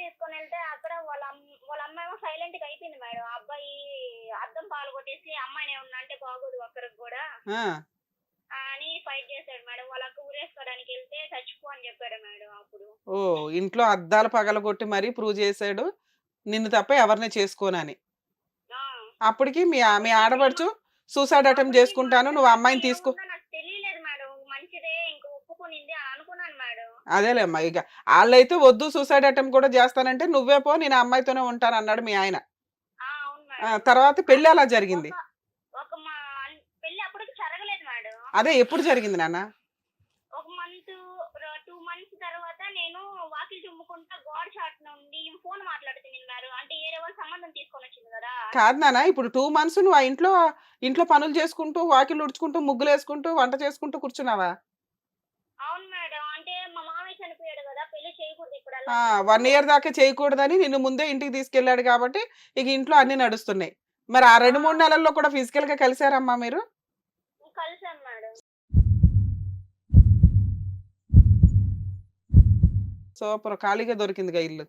తీసుకొని వెళ్తే అక్కడ వాళ్ళ వాళ్ళ అమ్మాయి సైలెంట్గా అయిపోయింది మేడం. అబ్బాయి అద్దం పాలు కొట్టేసి అమ్మాయిని ఏమన్నా అంటే బాగోదు ఒక్కరికి కూడా. అని ఫైట్ చేశాడు మేడం. వాళ్ళకి ఊరేసుకోవడానికి వెళ్తే చచ్చిపో అని చెప్పాడు మేడం అప్పుడు. ఓ ఇంట్లో అద్దాలు పగలగొట్టి మరీ ప్రూవ్ చేశాడు. నిన్ను తప్ప ఎవరిని చేసుకోనని. అప్పటికి మీ మీ ఆడపడుచు సూసైడ్ అటెంప్ట్ చేసుకుంటాను. నువ్వు అమ్మాయిని తీసుకో ఏముందో నాకు తెలియలేదు మేడం మంచిదే ఇంక ఒప్పుకునింది అని అనుకున్నాను మేడం అదేలేమ్మా ఇక వాళ్ళైతే వద్దు సూసైడ్ అటెంప్ట్ కూడా చేస్తానంటే నువ్వే పో నేను ఆ అమ్మాయితోనే ఉంటాను అన్నాడు మీ ఆయన. తర్వాత పెళ్ళి అలా జరిగింది? అదే ఎప్పుడు జరిగింది నాన్న? ఒక మంత్ టూ మంత్స్ తర్వాత నేను వాకిలి చుమ్ముకుంటా గోడ చాట్ నుండి ఫోన్ మాట్లాడుతున్నారు అంటే ఏరే వాళ్ళు సంబంధం తీసుకొని వచ్చింది కదా. కాదు నాన్న ఇప్పుడు టూ మంత్స్ నువ్వు ఆ ఇంట్లో ఇంట్లో పనులు చేసుకుంటూ వాకిలు ఉడుచుకుంటూ ముగ్గులు వేసుకుంటూ వంట చేసుకుంటూ కూర్చున్నావా అవును మేడం అంటే మా మామయ్య చనిపోయాడు కదా పెళ్ళి చేయకూడదు ఇప్పుడు ఆ అలా వన్ ఇయర్ దాకా చేయకూడదని నిన్ను ముందే ఇంటికి తీసుకెళ్ళాడు కాబట్టి ఇక ఇంట్లో అన్ని నడుస్తున్నాయి. మరి ఆ రెండు మూడు నెలల్లో కూడా ఫిజికల్గా కలిసారమ్మా మీరు? సూపర్ ఖాళీగా దొరికిందిగా ఇల్లు.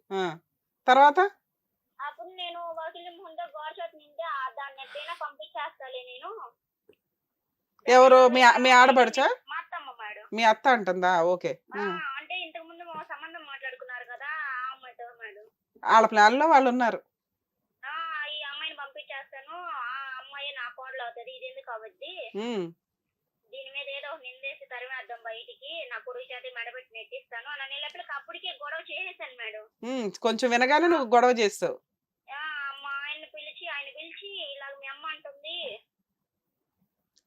తర్వాత? అప్పుడు నేను ముందు ఎవరు? మీ మీ ఆడపడుచా? మీ అత్త అంటుందా? ఓకే ఆ, అంటే ఇంతకు ముందు మా సంబంధం మాట్లాడుకున్నారు కదా ఆ అమ్మాయితో మేడం వాళ్ళ ప్లాన్లో వాళ్ళు ఉన్నారు ఆ ఈ అమ్మాయిని పంపించేస్తాను. ఆ అమ్మాయి నా కోడలు అవుతుంది. ఇది ఎందుకు ఉమ్, దీని మీద ఏదో ఒక నిందేసి తరిమేద్దాం బయటికి. నా కొడుకు చేత మెడబెట్టి నెట్టిస్తాను అని అనేటప్పటికి అప్పటికే గొడవ చేసేసాను మేడం. ఉమ్, కొంచెం వినగానే నువ్వు గొడవ చేస్తావు. ఆ, మా ఆయన్ని పిలిచి ఆయన పిలిచి ఇలాగ మీ అమ్మ అంటుంది.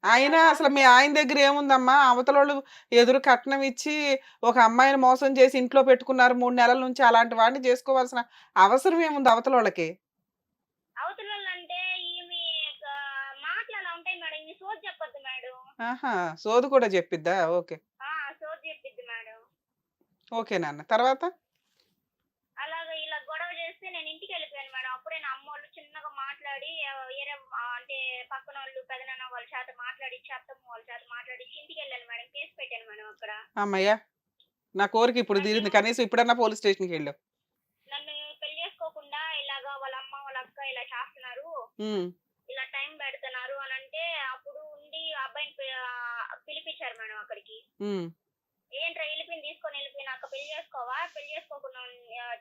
ఆయన అసలు మీ ఆయన దగ్గర ఏముందమ్మా? అవతలోళ్ళు ఎదురు కట్నం ఇచ్చి ఒక అమ్మాయిని మోసం చేసి ఇంట్లో పెట్టుకున్నారు మూడు నెలల నుంచి అలాంటి వాడిని చేసుకోవాల్సిన అవసరం ఏముంది అవతలోళ్ళకి? ఆహా! సోదు కూడా చెప్పిద్దా? ఓకే. ఓకే నాన్న. తర్వాత అలాగ ఇలా గొడవ చేస్తే నేను ఇంటికి వెళ్ళిపోయాను మేడం అప్పుడే నా అమ్మ వాళ్ళు చిన్నగా మాట్లాడి ఆ, వేరే ఆ, అంటే పక్కన వాళ్ళు పెదనాన్న వాళ్ళ చేత మాట్లాడిచ్చి అత్తమ్మ వాళ్ళ చేత మాట్లాడిచ్చి ఇంటికి వెళ్ళాను మేడం కేసు పెట్టాను మేడం అక్కడ అమ్మయ్య నా కోరిక ఇప్పుడు తీరింది. కనీసం ఇప్పుడన్నా పోలీస్ స్టేషన్కి వెళ్ళావు నన్ను పెళ్ళి చేసుకోకుండా ఇలాగా వాళ్ళ అమ్మ వాళ్ళ అక్క ఇలా చేస్తున్నారు. ఇలా టైం పెడుతున్నారు అని అంటే అప్పుడు ఉండి అబ్బాయిని పిలిపించారు మేడం అక్కడికి. ఉమ్, ఏంట్రా వెళ్ళిపోయి తీసుకొని వెళ్ళిపోయినాక పెళ్ళి చేసుకోవా? పెళ్ళి చేసుకోకుండా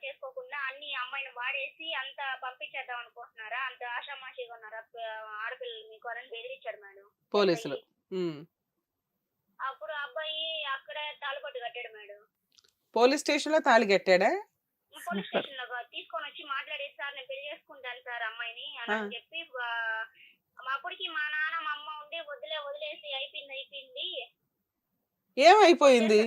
చేసుకోకుండా అన్ని అమ్మాయిని వాడేసి అంత పంపించేద్దాం అనుకుంటున్నారా? అంత ఆషామాషిగా ఉన్నారా? ఆడపిల్లలు మీకు అని బెదిరించారు మేడం? పోలీసులు. అప్పుడు అబ్బాయి అక్కడే తాళపట్టు కట్టాడు మేడం. పోలీస్ స్టేషన్లో తాళి కట్టాడా? పోలీస్ స్టేషన్లో తీసుకొని వచ్చి మాట్లాడేసి సార్ నేను పెళ్ళి చేసుకుంటాను సార్ అమ్మాయిని అని. చెప్పి అప్పటికి మా నాన్న మా అమ్మ ఉండి వదిలే వదిలేసి అయిపోయింది అయిపోయింది. ఏమైపోయింది?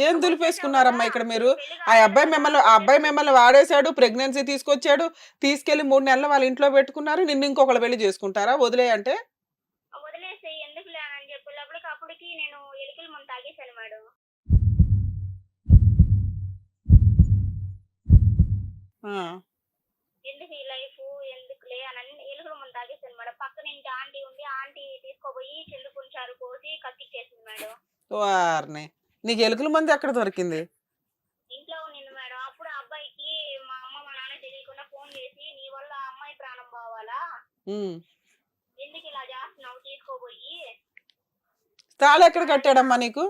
ఏం దులిపేసుకున్నారమ్మా ఇక్కడ మీరు? ఆ అబ్బాయి మిమ్మల్ని ఆ అబ్బాయి మిమ్మల్ని వాడేశాడు ప్రెగ్నెన్సీ తీసుకొచ్చాడు తీసుకెళ్ళి మూడు నెలలు వాళ్ళ ఇంట్లో పెట్టుకున్నారు నిన్ను ఇంకొకళ్ళు పెళ్ళి చేసుకుంటారా? వదిలే అంటే? వదిలేసి ఎందుకు అని చెప్పి లోపలికి అప్పటికి నేను ఎలికల ముందు తాగేశాను మేడం ఎందుకు ఈ లైఫ్? ఎందుకులే అని అన్ని ఎలుకల ముందు తాగేశాను మేడం పక్కన ఆంటీ ఉండి ఆంటీ తీసుకోపోయి చెల్లు పుంచారు కోసి కత్తిచ్చేసింది మేడం వారిని నీకు ఎలుకల మంది ఎక్కడ దొరికింది? ఇంట్లో ఉన్నింది మేడం. అప్పుడు ఆ అబ్బాయికి మా అమ్మ మా నాన్న తెలియకుండా ఫోన్ చేసి నీ వల్ల ఆ అమ్మాయి ప్రాణం పోవాలా? ఉమ్. ఎందుకు ఇలా చేస్తున్నావు? తీసుకోపోయి తాళి ఎక్కడ కట్టాడమ్మా నీకు?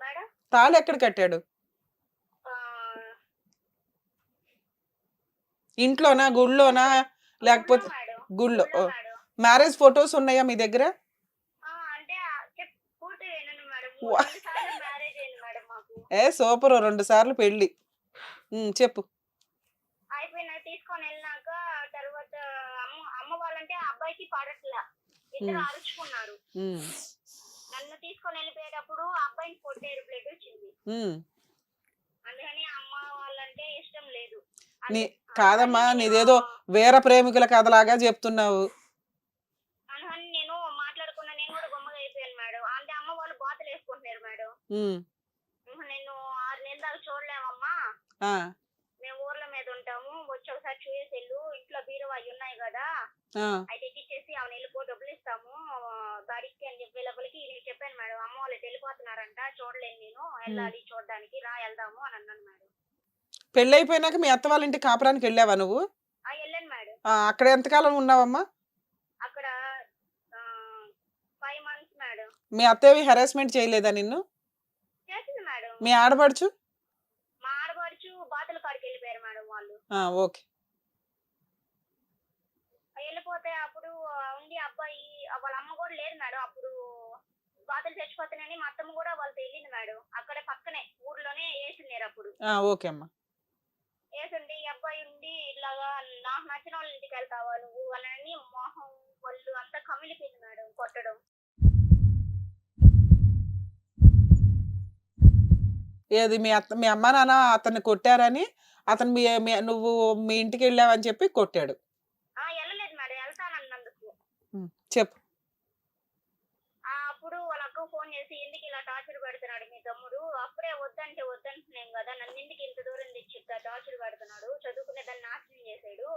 మేడం? తాళి ఎక్కడ కట్టాడు? ఆ, ఇంట్లోనా గుళ్ళోనా? లేకపోతే గుళ్ళో మేడం. గుళ్ళో. గుళ్ళో మేడం మ్యారేజ్ ఫొటోస్ ఉన్నాయా మీ దగ్గర ఆ, అంటే ఆ చెప్ పూర్తి వినండి మేడం వా- రెండు సార్లు మ్యారేజ్ అయింది మేడం మాకు ఏ సూపర్. రెండు సార్లు ఉమ్, చెప్పు. అయిపోయిన తీసుకొని వెళ్ళినాక తర్వాత అమ్మ అమ్మ వాళ్ళంటే అబ్బాయికి పడట్లా. ఇద్దరు. అరుచుకున్నారు. నన్ను తీసుకొని వెళ్ళిపోయేటప్పుడు ప్లేట్ వచ్చింది. అందుకని అమ్మ వాళ్ళంటే ఇష్టం లేదు. నీ కాదమ్మా నీదేదో వీర ప్రేమికుల కథలాగా చెప్తున్నావు అందుకని నేను మాట్లాడకుండా నేను కూడా గొమ్మగా అయిపోయాను మేడం అంటే అమ్మ వాళ్ళు బాతులు వేసుకుంటున్నారు మేడం ఉమ్, నేను ఆరు నెలల దాకా చూడలేమమ్మా. ఆ, మేము ఊర్ల మీద ఉంటాము. వచ్చి ఒకసారి చూసేసి వెళ్ళు. ఇంట్లో బీరువా అవి ఉన్నాయి కదా. ఆ, అయితే ఆమె వెళ్ళిపో డబ్బులు ఇస్తాము. గాడికి అని చెప్పే లోపలికి నేను చెప్పాను మేడం. అమ్మ వాళ్ళు వెళ్ళిపోతున్నారంట. చూడలేను నేను. వెళ్ళాలి చూడడానికి. రా వెళ్దాము అని అన్నాను మేడం. పెళ్ళి అయిపోయినాక మీ అత్త వాళ్ళ ఇంటి కాపురానికి వెళ్ళావా నువ్వు? ఆ వెళ్ళాను మేడం. ఆ, అక్కడ ఎంతకాలం ఉన్నావమ్మా? అక్కడ ఫైవ్ మంత్స్ మేడం. మీ అత్తవి హెరాస్మెంట్ చేయలేదా నిన్ను? మీ ఆడపడుచు? మా ఆడపడుచు బాతుల కాడికి వెళ్ళిపోయారు మేడం వాళ్ళు. ఆ, ఓకే. వెళ్ళిపోతే అప్పుడు ఉండి అబ్బాయి వాళ్ళ అమ్మ కూడా లేదు మేడం అప్పుడు. బాతులు చచ్చిపోతున్నాయని మా అత్తమ్మ కూడా వాళ్ళతో వెళ్ళింది మేడం. అక్కడే పక్కనే ఊర్లోనే వేసినారు అప్పుడు. ఆ, ఓకే అమ్మా. వేసుండి ఈ అబ్బాయి ఉండి ఇలాగా నాకు నచ్చిన వాళ్ళ ఇంటికి వెళ్తావా నువ్వు? అని మొహం ఒళ్ళు అంతా కమిలిపోయింది మేడం కొట్టడం. ఏది మీ అత్త మీ అమ్మ నాన్న అతన్ని కొట్టారని అతను మీ నువ్వు మీ ఇంటికి వెళ్ళావని చెప్పి కొట్టాడు. చెప్పు. అప్పుడు వాళ్ళ అక్క ఫోన్ చేసి ఎందుకు ఇలా టార్చర్ పెడుతున్నాడు మీ తమ్ముడు? అప్పుడే వద్దంటే వద్దంటున్నాం కదా నన్ను ఎందుకు ఇంత దూరం తెచ్చి టార్చర్ పెడుతున్నాడు? చదువుకునే దాన్ని నాశనం చేశాడు.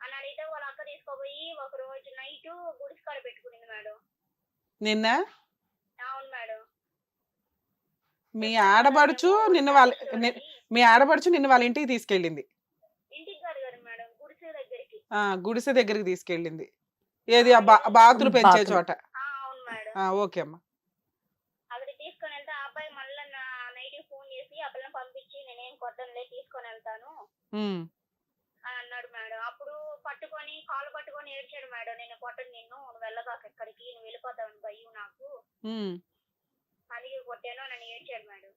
అని అడిగితే వాళ్ళ అక్క తీసుకోపోయి ఒక రోజు నైట్ గుడిసికాడ పెట్టుకునింది మేడం. నిన్న? అవును మేడం. మీ ఆడపడుచు నిన్ను వాళ్ళ మీ ఆడపడుచు నిన్ను వాళ్ళ ఇంటికి తీసుకెళ్ళింది. గుడిసె దగ్గరికి. ఆ గుడిసె దగ్గరికి తీసుకెళ్ళింది. ఏది ఆ బాతులు పెంచే. చోట. ఆ, అవును మేడం. ఆ, ఓకే అమ్మా. తీసుకొని వెళ్తే ఆ అబ్బాయి మళ్ళీ నా నైట్ ఫోన్ చేసి ఆ పిల్లని పంపించి నేనేం కొట్టనులే తీసుకొని వెళ్తాను. అని అన్నాడు మేడం. అప్పుడు పట్టుకొని కాలు పట్టుకొని ఏడ్చాడు మేడం. నేను కొట్టను నిన్ను నువ్వు వెళ్ళగాక ఎక్కడికి నువ్వు వెళ్ళిపోతావని భయం నాకు. ఏడ్చాడు మేడం.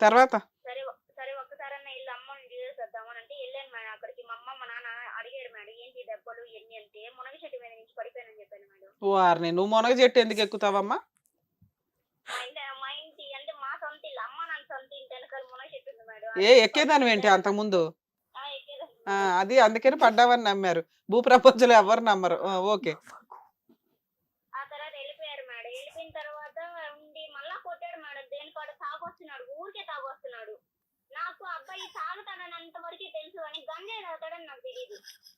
తర్వాత? సరే సరే ఒక్కసారన్నా ఇల్లు అమ్మని చూసేద్దామని అంటే వెళ్ళాను మేడం అక్కడికి. మా అమ్మ మా నాన్న అడిగారు మేడం ఏంటి దెబ్బలు ఎన్ని అంటే మునగ చెట్టు మీద నుంచి పడిపోయానని చెప్పాను మేడం. వారిని నువ్వు మునగ చెట్టు ఎందుకు ఎక్కుతావమ్మా? ఇంటి మా ఇంటి అంటే మా సొంత ఇల్లు అమ్మ నాన్న సొంత ఇంటి వెనకాల మునగ చెట్టు ఉంది మేడం. ఏ ఎక్కేదాని ఏంటి అంతకుముందు? ఆ, మేడం. అది అందుకని పడ్డావని నమ్మారు. భూప్రపంచంలో ఎవరు నమ్మరు. ఓకే ఆ తర్వాత వెళ్ళిపోయారు మేడం వెళ్ళిపోయిన తర్వాత ఉండి మళ్ళా కొట్టాడు మేడం దేని కాడ తాగొస్తున్నాడు ఊరికే తాగొస్తున్నాడు నాకు అబ్బాయి తాగుతాడని అంతవరకే తెలుసు కానీ గంజాయి తాగుతాడని నాకు తెలియదు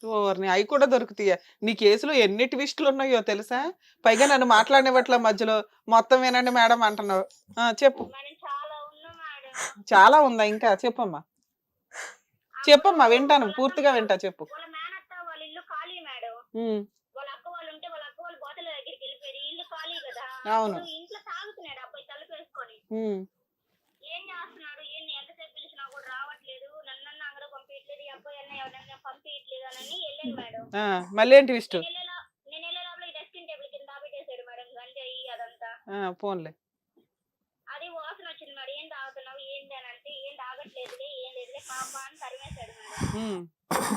ఓర్ని అవి కూడా దొరుకుతాయి. నీ కేసులో ఎన్ని ట్విస్టులు ఉన్నాయో తెలుసా? పైగా నన్ను మాట్లాడినట్ల మధ్యలో మొత్తం వినండి మేడం అంటున్నావు. చెప్పు. చాలా ఉందా ఇంకా? చెప్పమ్మా. చెప్పమ్మా వింటాను. పూర్తిగా వింటా చెప్పు. వాళ్ళ మేడం. గంజాయి అదంతా. ఫోన్లే అది వాసన వచ్చింది మేడం ఏం తాగుతున్నావు? ఏంటి అని అంటే ఏం తాగట్లేదులే ఏం లేదులే పాప అని తరిమేశాడు మేడం.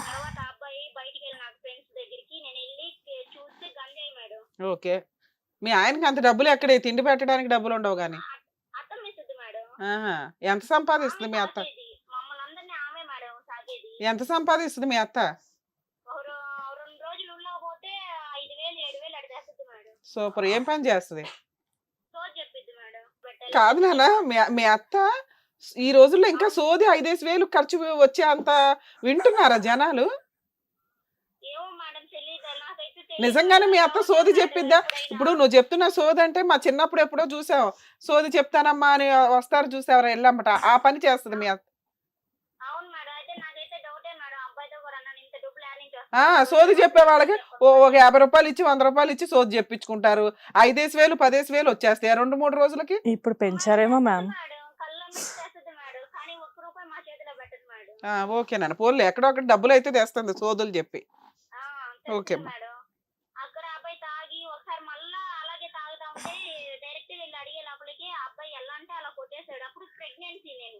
తర్వాత అబ్బాయి బయటికి వెళ్ళి నాకు ఫ్రెండ్స్ దగ్గరికి నేను వెళ్ళి చూస్తే గంజాయి మేడం. ఓకే. మీ ఆయనకి అంత డబ్బులు ఎక్కడే తిండి పెట్టడానికి డబ్బులు ఉండవు కానీ అత్తం మేడం. ఎంత సంపాదిస్తుంది మీ అత్త. మమ్మల్ని అందరినీ ఆమె మేడం సాగేది. ఎంత సంపాదిస్తుంది మీ అత్త ఒక రో- రెండు రోజులు ఉండకపోతే ఐదు వేలు ఏడు వేలు అడి తెస్తుంది మేడం సూపర్. ఏం పని చేస్తుంది. కాదు నాన్న మీ మీ అత్త ఈ రోజుల్లో ఇంకా సోది ఐదేసి వేలు ఖర్చు వచ్చే అంత వింటున్నారా జనాలు. నిజంగానే మీ అత్త సోది చెప్పిద్దా? ఇప్పుడు నువ్వు చెప్తున్న సోది అంటే మా చిన్నప్పుడు ఎప్పుడో చూసాం. సోది చెప్తానమ్మా అని వస్తారు చూసావరా వెళ్ళమ్మట ఆ పని చేస్తుంది మీ అత్త అవును మేడం అయితే నాకైతే డౌటే మేడం అబ్బాయితో కూడా అన్నాను ఇంత డబ్బులు యాడ్ నుంచి ఆ, వస్తాయి. సోది చెప్పే వాళ్ళకి ఓ ఒక యాభై రూపాయలు ఇచ్చి వంద రూపాయలు ఇచ్చి సోది చెప్పించుకుంటారు. ఐదేసి వేలు పదేసి వేలు వచ్చేస్తాయి రెండు మూడు రోజులకి? ఇప్పుడు పెంచారేమో మ్యామ్. మేడం కళ్ళ మీద తెస్తుంది మేడం కానీ ఒక్క రూపాయి మా చేతిలో పెట్టదు మేడం ఆ, ఓకే నాన్న పోన్లే ఎక్కడో ఒకటి డబ్బులు అయితే తెస్తుంది సోదులు చెప్పి. ఆ, ఓకే తెస్తుంది మేడం అక్కడ అబ్బాయి తాగి ఒకసారి మళ్ళా అలాగే తాగుతా ఉంటే డైరెక్ట్ వెళ్ళి అడిగే లోపలికి ఆ అబ్బాయి ఎలా అంటే అలా కొట్టేశాడు అప్పుడు ప్రెగ్నెన్సీ నేను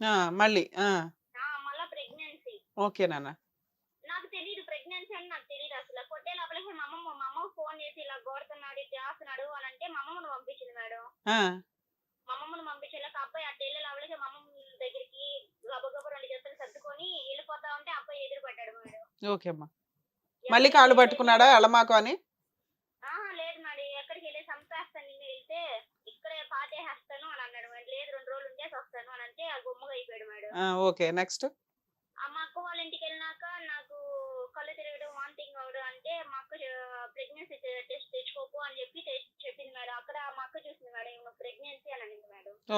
ఆ, మళ్ళీ. ఆ, ఆ, మళ్ళా ప్రెగ్నెన్సీ. ఓకే నాన్న. నాకు తెలియదు ప్రెగ్నెన్సీ అని నాకు తెలియదు అసలు. కొట్టే లోపలికి మా అమ్మమ్మ మా అమ్మకు ఫోన్ చేసి ఇలా కొడుతున్నాడు ఇది చేస్తున్నాడు అని అంటే మా అమ్మమ్మను పంపించింది మేడం. ఆ, మా అమ్మమ్మను పంపించేలాక అబ్బాయి అట్ట వెళ్ళే లోపలికి మా అమ్మమ్మ దగ్గరికి గబగబ రెండు జతలు సర్దుకొని వెళ్ళిపోతా ఉంటే అబ్బాయి ఎదురు పడ్డాడు మేడం. ఓకే అమ్మా. మళ్ళీ కాళ్ళు పట్టుకున్నాడా అలమాకు అని ఆహా, లేదు మరి ఎక్కడికి వెళ్ళి చంపేస్తాను నిన్ను వెళ్తే ఇక్కడే పాతేసేస్తాను అని అన్నాడు మేడం లేదు రెండు రోజులు ఉండేసి వస్తాను అని అంటే ఆ గుమ్మగా అయిపోయాడు మేడం ఆ, ఓకే. నెక్స్ట్. మా అక్క వాళ్ళ ఇంటికి వెళ్ళినాక నాకు కళ్ళు తిరగడం వాంతింగ్ అవడం అంటే మా అక్క ప్రెగ్నెన్సీ టెస్ట్ తెచ్చుకోకు అని చెప్పి చెప్పింది మేడం. అక్కడ మా అక్క చూసింది మేడం ఈమె ప్రెగ్నెన్సీ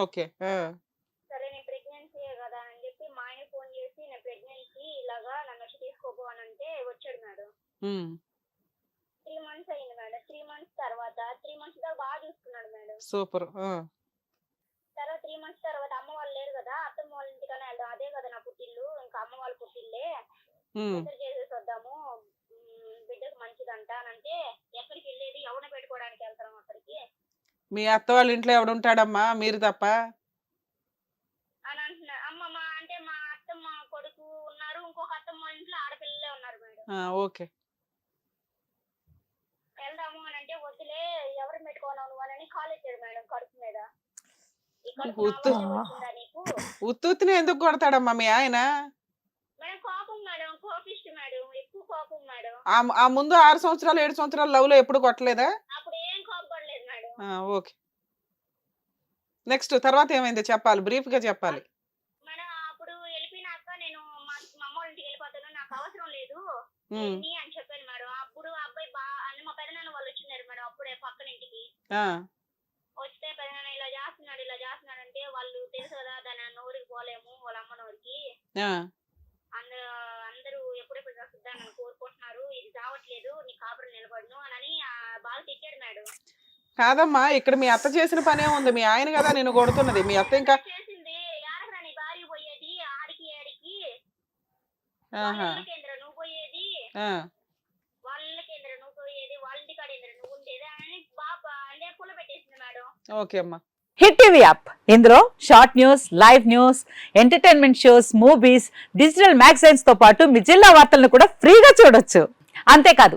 ఓకే. ఆ, సరే నేను ప్రెగ్నెన్సీ కదా అని చెప్పి మా ఆయన ఫోన్ చేసి నేను ప్రెగ్నెన్సీ ఇలాగా నన్ను వచ్చి తీసుకోపో అని అంటే వచ్చాడు మేడం. త్రీ మంత్స్ అయింది మేడం. త్రీ మంత్స్ తర్వాత త్రీ మంత్స్ దాకా బాగా చూసుకున్నాడు మేడం. సూపర్ ఆ, తర్వాత త్రీ మంత్స్ తర్వాత అమ్మ వాళ్ళు లేరు కదా అత్తమ్మ వాళ్ళ ఇంటికనే వెళ్దాం అదే కదా నా పుట్టిల్లు ఇంకా అమ్మ వాళ్ళ పుట్టిల్లే ఇద్దరు చేసేసి వద్దాము బిడ్డకు మంచిదంట అని అంటే ఎక్కడికి వెళ్ళేది ఎవరిని పెట్టుకోవడానికి వెళ్తాం అక్కడికి? మీ అత్త వాళ్ళ ఇంట్లో ఎవడుంటాడమ్మా? మీరు తప్ప? అని అంటున్నారు అమ్మ మా అంటే మా అత్తమ్మ కొడుకు ఉన్నారు. ఇంకొక అత్తమ్మ ఇంట్లో ఆడపిల్లలే ఉన్నారు మేడం ఆ, ఓకే. వెళ్దాము అని అంటే వద్దులే ఎవరు పెట్టుకోను నువ్వు అని కాల్ ఎత్తాడు మేడం కడుపు మీద. ఈ కడుపు ఉత్తు. నా వల్లే వచ్చిందా నీకు ఉత్తుత్తిని ఎందుకు కొడతాడమ్మా మీ ఆయన మేడం కోపం మేడం కోపిస్ట్ మేడం ఎక్కువ కోపం మేడం. ఆ ముందు ఆరు సంవత్సరాలు ఏడు సంవత్సరాలు లవ్లో ఎప్పుడు కొట్టలేదా? అప్పుడు ఏం మేడం. ఓకే. నెక్స్ట్ తర్వాత ఏమైందో చెప్పాలి బ్రీఫ్గా చెప్పాలి మేడం అప్పుడు వెళ్ళిపోయినాక నేను మా మా అమ్మ వాళ్ళ ఇంటికి వెళ్ళిపోతాను నాకు అవసరం లేదు. ఉమ్, నీ అని చెప్పాను మేడం. అప్పుడు ఆ అబ్బాయి బా మా పెదనాన్న వాళ్ళు మేడం అప్పుడే పక్కన ఇంటికి. ఆ, వస్తే పెదనాన్న ఇలా చేస్తున్నాడు ఇలా చేస్తున్నాడు అంటే వాళ్ళు తెలుసు కదా దాని నోరికి పోలేము వాళ్ళ అమ్మ ఆ, అందరూ అందరూ ఎప్పుడెప్పుడు వస్తుందని కోరుకుంటున్నారు ఇది రావట్లేదు నీ కాపురం నిలబడును అని ఆ బాగా తిట్టాడు మేడం కాదమ్మా ఇక్కడ మీ అత్త చేసిన పనే ఉంది. మీ ఆయన కదా నేను కొడుతున్నది. మీ అత్త ఇంకా చేసింది. యాడరా నీ భార్య పోయేది? ఆడికి ఆడికి ఆహా. వాళ్ళ కేంద్ర నువ్వు పోయేది? ఆ, వాళ్ళ కేంద్ర నువ్వు పోయేది? వాళ్ళ ఇంటి కాడేంద్ర నువ్వు ఉండేది? అని బాబా అంటే పుల్ల పెట్టేసింది మేడం. ఓకే అమ్మా. Hit TV app. ఇందులో short news live news entertainment shows movies digital మ్యాగజైన్స్తో పాటు మీ జిల్లా వార్తలను కూడా ఫ్రీగా చూడొచ్చు. అంతేకాదు